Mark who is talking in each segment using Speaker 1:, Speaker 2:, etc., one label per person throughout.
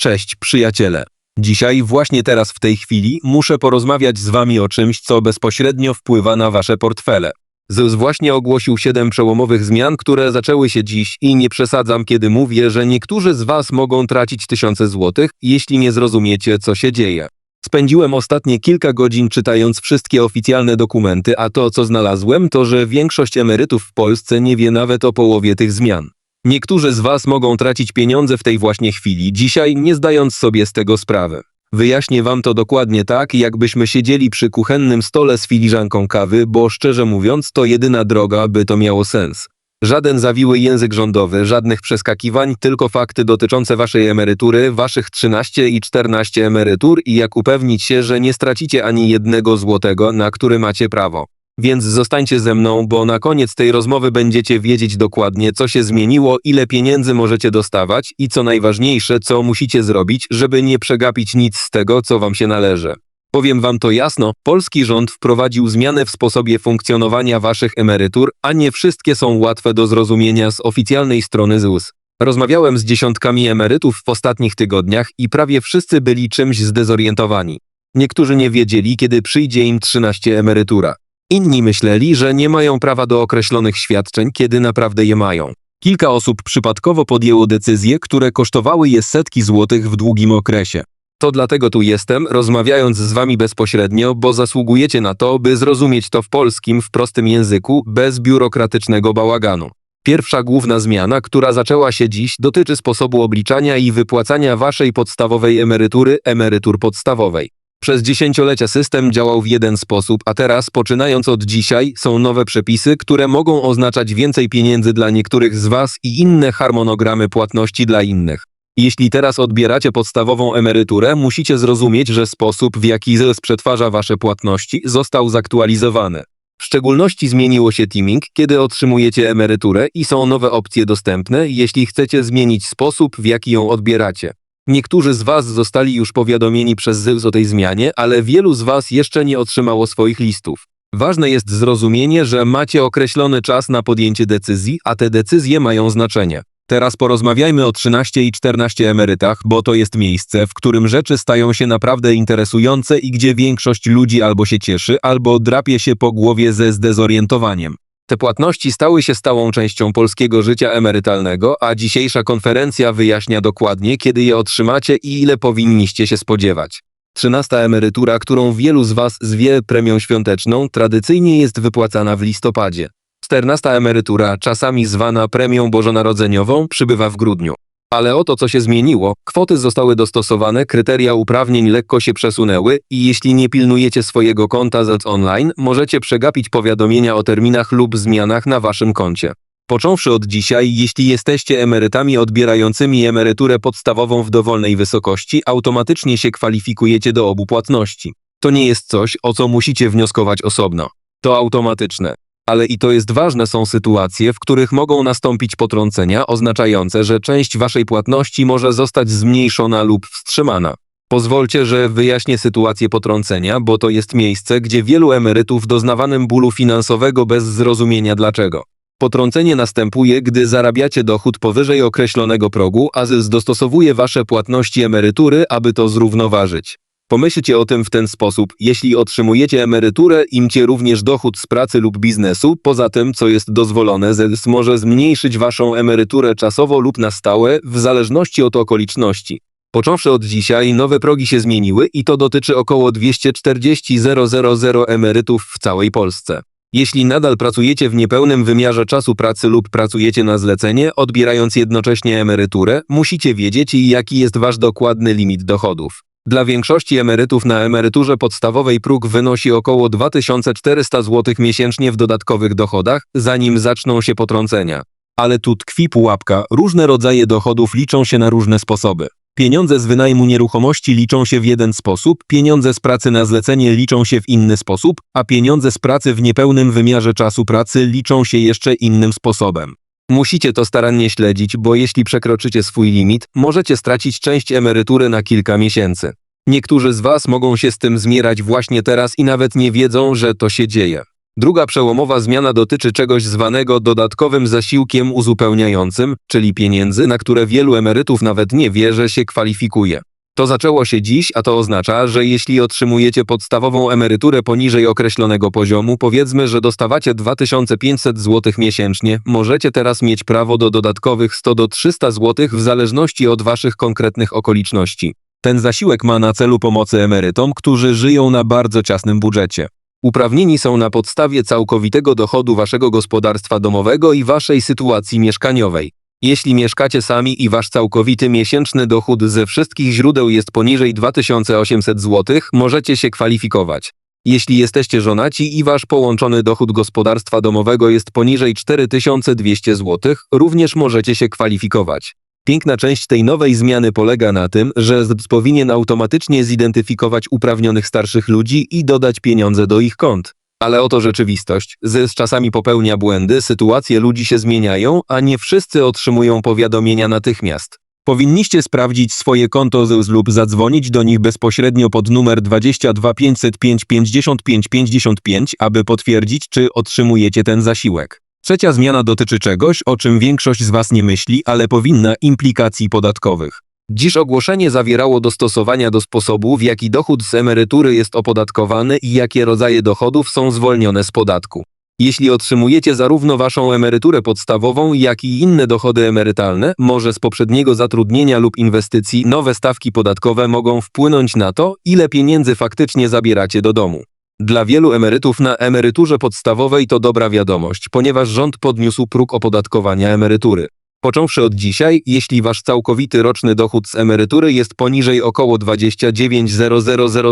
Speaker 1: Cześć, przyjaciele. Dzisiaj, właśnie teraz, w tej chwili, muszę porozmawiać z wami o czymś, co bezpośrednio wpływa na wasze portfele. ZUS właśnie ogłosił 7 przełomowych zmian, które zaczęły się dziś i nie przesadzam, kiedy mówię, że niektórzy z was mogą tracić tysiące złotych, jeśli nie zrozumiecie, co się dzieje. Spędziłem ostatnie kilka godzin czytając wszystkie oficjalne dokumenty, a to, co znalazłem, to, że większość emerytów w Polsce nie wie nawet o połowie tych zmian. Niektórzy z Was mogą tracić pieniądze w tej właśnie chwili, dzisiaj nie zdając sobie z tego sprawy. Wyjaśnię Wam to dokładnie tak, jakbyśmy siedzieli przy kuchennym stole z filiżanką kawy, bo szczerze mówiąc, to jedyna droga, by to miało sens. Żaden zawiły język rządowy, żadnych przeskakiwań, tylko fakty dotyczące Waszej emerytury, Waszych 13 i 14 emerytur i jak upewnić się, że nie stracicie ani jednego złotego, na który macie prawo. Więc zostańcie ze mną, bo na koniec tej rozmowy będziecie wiedzieć dokładnie, co się zmieniło, ile pieniędzy możecie dostawać i co najważniejsze, co musicie zrobić, żeby nie przegapić nic z tego, co wam się należy. Powiem wam to jasno, polski rząd wprowadził zmianę w sposobie funkcjonowania waszych emerytur, a nie wszystkie są łatwe do zrozumienia z oficjalnej strony ZUS. Rozmawiałem z dziesiątkami emerytów w ostatnich tygodniach i prawie wszyscy byli czymś zdezorientowani. Niektórzy nie wiedzieli, kiedy przyjdzie im 13 emerytura. Inni myśleli, że nie mają prawa do określonych świadczeń, kiedy naprawdę je mają. Kilka osób przypadkowo podjęło decyzje, które kosztowały je setki złotych w długim okresie. To dlatego tu jestem, rozmawiając z wami bezpośrednio, bo zasługujecie na to, by zrozumieć to w polskim, w prostym języku, bez biurokratycznego bałaganu. Pierwsza główna zmiana, która zaczęła się dziś, dotyczy sposobu obliczania i wypłacania waszej podstawowej emerytury, emerytur podstawowej. Przez dziesięciolecia system działał w jeden sposób, a teraz, poczynając od dzisiaj, są nowe przepisy, które mogą oznaczać więcej pieniędzy dla niektórych z Was i inne harmonogramy płatności dla innych. Jeśli teraz odbieracie podstawową emeryturę, musicie zrozumieć, że sposób, w jaki ZUS przetwarza Wasze płatności, został zaktualizowany. W szczególności zmieniło się teaming, kiedy otrzymujecie emeryturę i są nowe opcje dostępne, jeśli chcecie zmienić sposób, w jaki ją odbieracie. Niektórzy z Was zostali już powiadomieni przez ZUS o tej zmianie, ale wielu z Was jeszcze nie otrzymało swoich listów. Ważne jest zrozumienie, że macie określony czas na podjęcie decyzji, a te decyzje mają znaczenie. Teraz porozmawiajmy o 13 i 14 emerytach, bo to jest miejsce, w którym rzeczy stają się naprawdę interesujące i gdzie większość ludzi albo się cieszy, albo drapie się po głowie ze zdezorientowaniem. Te płatności stały się stałą częścią polskiego życia emerytalnego, a dzisiejsza konferencja wyjaśnia dokładnie, kiedy je otrzymacie i ile powinniście się spodziewać. Trzynasta emerytura, którą wielu z Was zwie premią świąteczną, tradycyjnie jest wypłacana w listopadzie. Czternasta emerytura, czasami zwana premią bożonarodzeniową, przybywa w grudniu. Ale oto co się zmieniło, kwoty zostały dostosowane, kryteria uprawnień lekko się przesunęły i jeśli nie pilnujecie swojego konta z online, możecie przegapić powiadomienia o terminach lub zmianach na waszym koncie. Począwszy od dzisiaj, jeśli jesteście emerytami odbierającymi emeryturę podstawową w dowolnej wysokości, automatycznie się kwalifikujecie do obu płatności. To nie jest coś, o co musicie wnioskować osobno. To automatyczne ale i to jest ważne, są sytuacje, w których mogą nastąpić potrącenia oznaczające, że część waszej płatności może zostać zmniejszona lub wstrzymana. Pozwólcie, że wyjaśnię sytuację potrącenia, bo to jest miejsce, gdzie wielu emerytów doznawanym bólu finansowego bez zrozumienia dlaczego. Potrącenie następuje, gdy zarabiacie dochód powyżej określonego progu, a ZUS dostosowuje wasze płatności emerytury, aby to zrównoważyć. Pomyślcie o tym w ten sposób. Jeśli otrzymujecie emeryturę, imcie również dochód z pracy lub biznesu. Poza tym, co jest dozwolone, ZES może zmniejszyć waszą emeryturę czasowo lub na stałe, w zależności od okoliczności. Począwszy od dzisiaj, nowe progi się zmieniły i to dotyczy około 240 000 emerytów w całej Polsce. Jeśli nadal pracujecie w niepełnym wymiarze czasu pracy lub pracujecie na zlecenie, odbierając jednocześnie emeryturę, musicie wiedzieć, jaki jest wasz dokładny limit dochodów. Dla większości emerytów na emeryturze podstawowej próg wynosi około 2400 zł miesięcznie w dodatkowych dochodach, zanim zaczną się potrącenia. Ale tu tkwi pułapka, różne rodzaje dochodów liczą się na różne sposoby. Pieniądze z wynajmu nieruchomości liczą się w jeden sposób, pieniądze z pracy na zlecenie liczą się w inny sposób, a pieniądze z pracy w niepełnym wymiarze czasu pracy liczą się jeszcze innym sposobem. Musicie to starannie śledzić, bo jeśli przekroczycie swój limit, możecie stracić część emerytury na kilka miesięcy. Niektórzy z Was mogą się z tym zmierać właśnie teraz i nawet nie wiedzą, że to się dzieje. Druga przełomowa zmiana dotyczy czegoś zwanego dodatkowym zasiłkiem uzupełniającym, czyli pieniędzy, na które wielu emerytów nawet nie wie, że się kwalifikuje. To zaczęło się dziś, a to oznacza, że jeśli otrzymujecie podstawową emeryturę poniżej określonego poziomu, powiedzmy, że dostawacie 2500 zł miesięcznie, możecie teraz mieć prawo do dodatkowych 100 do 300 zł w zależności od waszych konkretnych okoliczności. Ten zasiłek ma na celu pomocy emerytom, którzy żyją na bardzo ciasnym budżecie. Uprawnieni są na podstawie całkowitego dochodu waszego gospodarstwa domowego i waszej sytuacji mieszkaniowej. Jeśli mieszkacie sami i wasz całkowity miesięczny dochód ze wszystkich źródeł jest poniżej 2800 zł, możecie się kwalifikować. Jeśli jesteście żonaci i wasz połączony dochód gospodarstwa domowego jest poniżej 4200 zł, również możecie się kwalifikować. Piękna część tej nowej zmiany polega na tym, że ZBS powinien automatycznie zidentyfikować uprawnionych starszych ludzi i dodać pieniądze do ich kont. Ale oto rzeczywistość. ZYS czasami popełnia błędy, sytuacje ludzi się zmieniają, a nie wszyscy otrzymują powiadomienia natychmiast. Powinniście sprawdzić swoje konto ZYS lub zadzwonić do nich bezpośrednio pod numer 22 505 55 55, aby potwierdzić, czy otrzymujecie ten zasiłek. Trzecia zmiana dotyczy czegoś, o czym większość z Was nie myśli, ale powinna implikacji podatkowych. Dziś ogłoszenie zawierało dostosowania do sposobu, w jaki dochód z emerytury jest opodatkowany i jakie rodzaje dochodów są zwolnione z podatku. Jeśli otrzymujecie zarówno waszą emeryturę podstawową, jak i inne dochody emerytalne, może z poprzedniego zatrudnienia lub inwestycji, nowe stawki podatkowe mogą wpłynąć na to, ile pieniędzy faktycznie zabieracie do domu. Dla wielu emerytów na emeryturze podstawowej to dobra wiadomość, ponieważ rząd podniósł próg opodatkowania emerytury. Począwszy od dzisiaj, jeśli wasz całkowity roczny dochód z emerytury jest poniżej około 29 000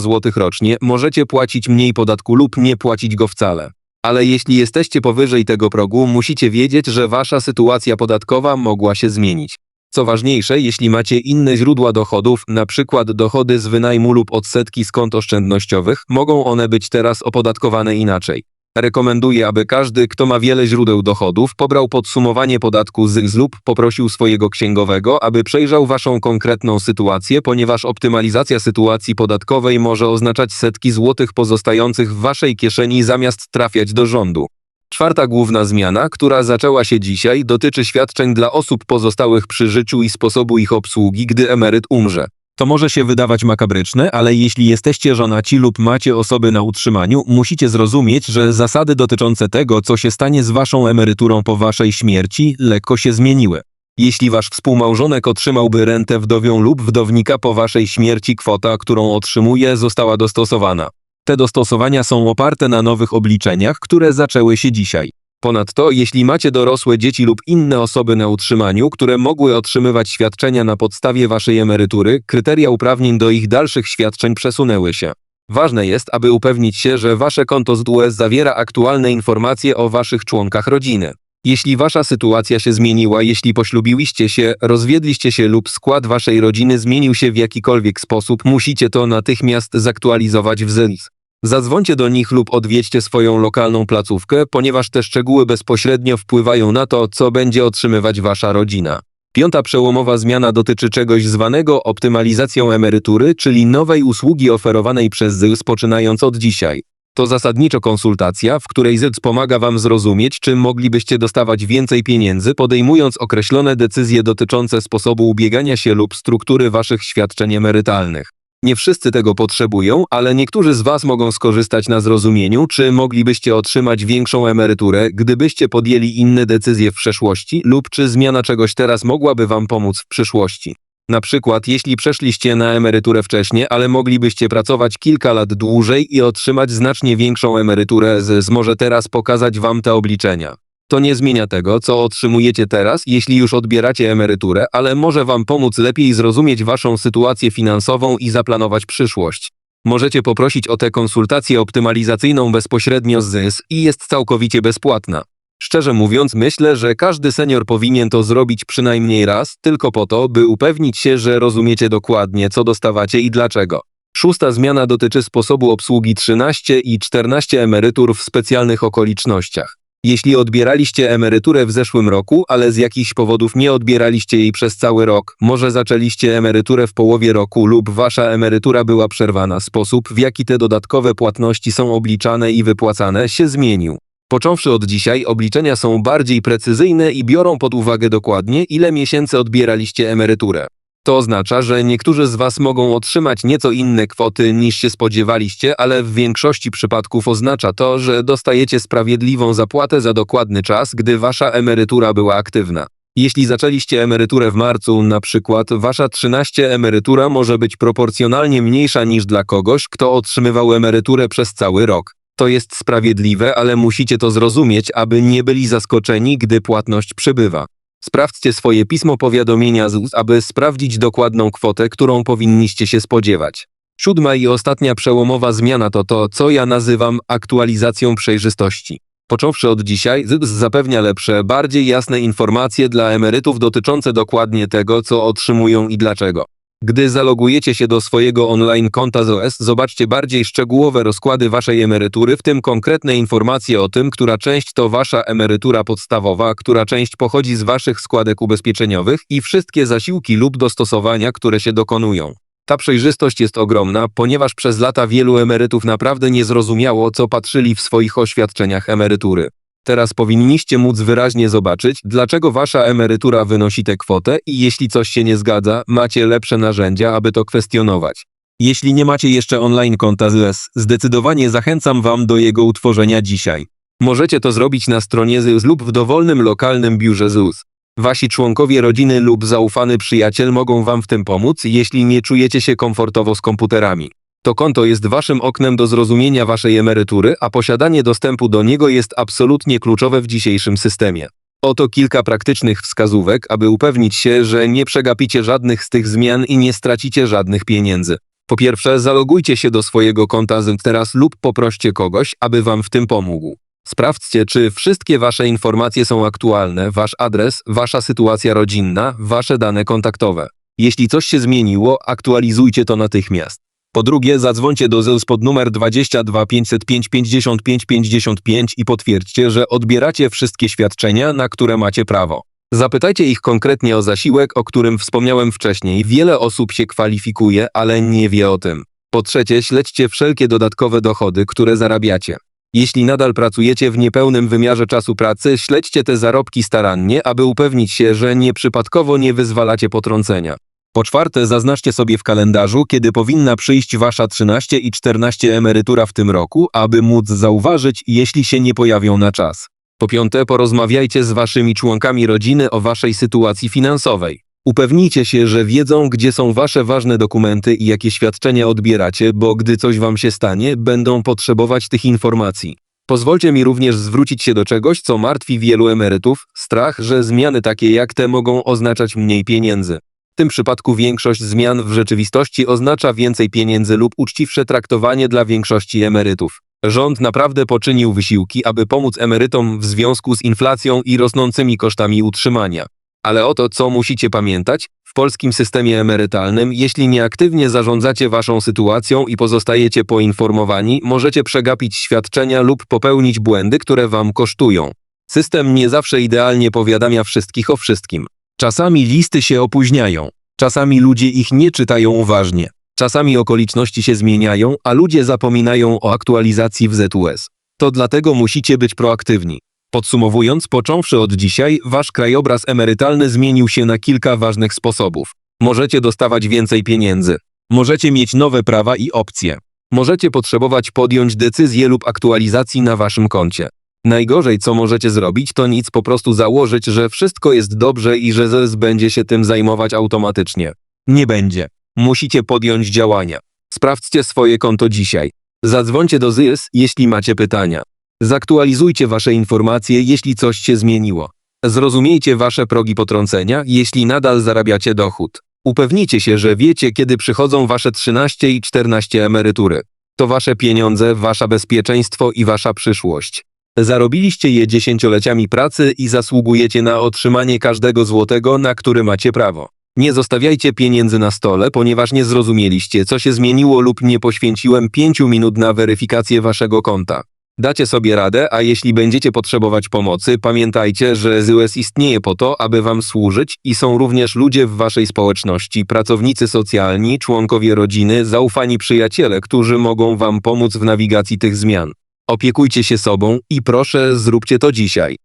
Speaker 1: zł rocznie, możecie płacić mniej podatku lub nie płacić go wcale. Ale jeśli jesteście powyżej tego progu, musicie wiedzieć, że wasza sytuacja podatkowa mogła się zmienić. Co ważniejsze, jeśli macie inne źródła dochodów, przykład dochody z wynajmu lub odsetki z kont oszczędnościowych, mogą one być teraz opodatkowane inaczej. Rekomenduję, aby każdy, kto ma wiele źródeł dochodów, pobrał podsumowanie podatku ZYS lub poprosił swojego księgowego, aby przejrzał waszą konkretną sytuację, ponieważ optymalizacja sytuacji podatkowej może oznaczać setki złotych pozostających w waszej kieszeni zamiast trafiać do rządu. Czwarta główna zmiana, która zaczęła się dzisiaj, dotyczy świadczeń dla osób pozostałych przy życiu i sposobu ich obsługi, gdy emeryt umrze. To może się wydawać makabryczne, ale jeśli jesteście żonaci lub macie osoby na utrzymaniu, musicie zrozumieć, że zasady dotyczące tego, co się stanie z waszą emeryturą po waszej śmierci, lekko się zmieniły. Jeśli wasz współmałżonek otrzymałby rentę wdowią lub wdownika po waszej śmierci, kwota, którą otrzymuje, została dostosowana. Te dostosowania są oparte na nowych obliczeniach, które zaczęły się dzisiaj. Ponadto, jeśli macie dorosłe dzieci lub inne osoby na utrzymaniu, które mogły otrzymywać świadczenia na podstawie waszej emerytury, kryteria uprawnień do ich dalszych świadczeń przesunęły się. Ważne jest, aby upewnić się, że wasze konto z DUS zawiera aktualne informacje o waszych członkach rodziny. Jeśli wasza sytuacja się zmieniła, jeśli poślubiłyście się, rozwiedliście się lub skład waszej rodziny zmienił się w jakikolwiek sposób, musicie to natychmiast zaktualizować w ZIS. Zadzwońcie do nich lub odwiedźcie swoją lokalną placówkę, ponieważ te szczegóły bezpośrednio wpływają na to, co będzie otrzymywać wasza rodzina. Piąta przełomowa zmiana dotyczy czegoś zwanego optymalizacją emerytury, czyli nowej usługi oferowanej przez ZYS poczynając od dzisiaj. To zasadniczo konsultacja, w której ZYS pomaga Wam zrozumieć, czy moglibyście dostawać więcej pieniędzy, podejmując określone decyzje dotyczące sposobu ubiegania się lub struktury Waszych świadczeń emerytalnych. Nie wszyscy tego potrzebują, ale niektórzy z Was mogą skorzystać na zrozumieniu, czy moglibyście otrzymać większą emeryturę, gdybyście podjęli inne decyzje w przeszłości, lub czy zmiana czegoś teraz mogłaby Wam pomóc w przyszłości. Na przykład, jeśli przeszliście na emeryturę wcześniej, ale moglibyście pracować kilka lat dłużej i otrzymać znacznie większą emeryturę, z może teraz pokazać Wam te obliczenia. To nie zmienia tego, co otrzymujecie teraz, jeśli już odbieracie emeryturę, ale może Wam pomóc lepiej zrozumieć Waszą sytuację finansową i zaplanować przyszłość. Możecie poprosić o tę konsultację optymalizacyjną bezpośrednio z ZYS i jest całkowicie bezpłatna. Szczerze mówiąc, myślę, że każdy senior powinien to zrobić przynajmniej raz, tylko po to, by upewnić się, że rozumiecie dokładnie, co dostawacie i dlaczego. Szósta zmiana dotyczy sposobu obsługi 13 i 14 emerytur w specjalnych okolicznościach. Jeśli odbieraliście emeryturę w zeszłym roku, ale z jakichś powodów nie odbieraliście jej przez cały rok, może zaczęliście emeryturę w połowie roku lub wasza emerytura była przerwana, sposób w jaki te dodatkowe płatności są obliczane i wypłacane się zmienił. Począwszy od dzisiaj, obliczenia są bardziej precyzyjne i biorą pod uwagę dokładnie, ile miesięcy odbieraliście emeryturę. To oznacza, że niektórzy z Was mogą otrzymać nieco inne kwoty niż się spodziewaliście, ale w większości przypadków oznacza to, że dostajecie sprawiedliwą zapłatę za dokładny czas, gdy Wasza emerytura była aktywna. Jeśli zaczęliście emeryturę w marcu, na przykład, Wasza 13 emerytura może być proporcjonalnie mniejsza niż dla kogoś, kto otrzymywał emeryturę przez cały rok. To jest sprawiedliwe, ale musicie to zrozumieć, aby nie byli zaskoczeni, gdy płatność przybywa. Sprawdźcie swoje pismo powiadomienia ZUS, aby sprawdzić dokładną kwotę, którą powinniście się spodziewać. Siódma i ostatnia przełomowa zmiana to to, co ja nazywam aktualizacją przejrzystości. Począwszy od dzisiaj, ZUS zapewnia lepsze, bardziej jasne informacje dla emerytów dotyczące dokładnie tego, co otrzymują i dlaczego. Gdy zalogujecie się do swojego online konta ZOS, zobaczcie bardziej szczegółowe rozkłady waszej emerytury, w tym konkretne informacje o tym, która część to wasza emerytura podstawowa, która część pochodzi z waszych składek ubezpieczeniowych i wszystkie zasiłki lub dostosowania, które się dokonują. Ta przejrzystość jest ogromna, ponieważ przez lata wielu emerytów naprawdę nie zrozumiało, co patrzyli w swoich oświadczeniach emerytury. Teraz powinniście móc wyraźnie zobaczyć, dlaczego wasza emerytura wynosi tę kwotę i jeśli coś się nie zgadza, macie lepsze narzędzia, aby to kwestionować. Jeśli nie macie jeszcze online konta ZUS, zdecydowanie zachęcam wam do jego utworzenia dzisiaj. Możecie to zrobić na stronie ZUS lub w dowolnym lokalnym biurze ZUS. Wasi członkowie rodziny lub zaufany przyjaciel mogą wam w tym pomóc, jeśli nie czujecie się komfortowo z komputerami. To konto jest waszym oknem do zrozumienia waszej emerytury, a posiadanie dostępu do niego jest absolutnie kluczowe w dzisiejszym systemie. Oto kilka praktycznych wskazówek, aby upewnić się, że nie przegapicie żadnych z tych zmian i nie stracicie żadnych pieniędzy. Po pierwsze, zalogujcie się do swojego konta z teraz lub poproście kogoś, aby wam w tym pomógł. Sprawdźcie, czy wszystkie wasze informacje są aktualne, wasz adres, wasza sytuacja rodzinna, wasze dane kontaktowe. Jeśli coś się zmieniło, aktualizujcie to natychmiast. Po drugie, zadzwońcie do ZUS pod numer 22 505 55 55 i potwierdźcie, że odbieracie wszystkie świadczenia, na które macie prawo. Zapytajcie ich konkretnie o zasiłek, o którym wspomniałem wcześniej. Wiele osób się kwalifikuje, ale nie wie o tym. Po trzecie, śledźcie wszelkie dodatkowe dochody, które zarabiacie. Jeśli nadal pracujecie w niepełnym wymiarze czasu pracy, śledźcie te zarobki starannie, aby upewnić się, że nieprzypadkowo nie wyzwalacie potrącenia. Po czwarte, zaznaczcie sobie w kalendarzu, kiedy powinna przyjść wasza 13 i 14 emerytura w tym roku, aby móc zauważyć, jeśli się nie pojawią na czas. Po piąte, porozmawiajcie z waszymi członkami rodziny o waszej sytuacji finansowej. Upewnijcie się, że wiedzą, gdzie są wasze ważne dokumenty i jakie świadczenia odbieracie, bo gdy coś wam się stanie, będą potrzebować tych informacji. Pozwólcie mi również zwrócić się do czegoś, co martwi wielu emerytów strach, że zmiany takie jak te mogą oznaczać mniej pieniędzy. W tym przypadku większość zmian w rzeczywistości oznacza więcej pieniędzy lub uczciwsze traktowanie dla większości emerytów. Rząd naprawdę poczynił wysiłki, aby pomóc emerytom w związku z inflacją i rosnącymi kosztami utrzymania. Ale oto co musicie pamiętać, w polskim systemie emerytalnym, jeśli nieaktywnie zarządzacie waszą sytuacją i pozostajecie poinformowani, możecie przegapić świadczenia lub popełnić błędy, które wam kosztują. System nie zawsze idealnie powiadamia wszystkich o wszystkim. Czasami listy się opóźniają, czasami ludzie ich nie czytają uważnie, czasami okoliczności się zmieniają, a ludzie zapominają o aktualizacji w ZUS. To dlatego musicie być proaktywni. Podsumowując, począwszy od dzisiaj, wasz krajobraz emerytalny zmienił się na kilka ważnych sposobów. Możecie dostawać więcej pieniędzy. Możecie mieć nowe prawa i opcje. Możecie potrzebować podjąć decyzję lub aktualizacji na waszym koncie. Najgorzej, co możecie zrobić, to nic po prostu założyć, że wszystko jest dobrze i że ZES będzie się tym zajmować automatycznie. Nie będzie. Musicie podjąć działania. Sprawdźcie swoje konto dzisiaj. Zadzwońcie do ZYS, jeśli macie pytania. Zaktualizujcie wasze informacje, jeśli coś się zmieniło. Zrozumiejcie wasze progi potrącenia, jeśli nadal zarabiacie dochód. Upewnijcie się, że wiecie, kiedy przychodzą wasze 13 i 14 emerytury. To wasze pieniądze, wasza bezpieczeństwo i wasza przyszłość. Zarobiliście je dziesięcioleciami pracy i zasługujecie na otrzymanie każdego złotego, na który macie prawo. Nie zostawiajcie pieniędzy na stole, ponieważ nie zrozumieliście, co się zmieniło lub nie poświęciłem pięciu minut na weryfikację waszego konta. Dacie sobie radę, a jeśli będziecie potrzebować pomocy, pamiętajcie, że ZUS istnieje po to, aby wam służyć i są również ludzie w waszej społeczności, pracownicy socjalni, członkowie rodziny, zaufani przyjaciele, którzy mogą wam pomóc w nawigacji tych zmian. Opiekujcie się sobą i proszę, zróbcie to dzisiaj.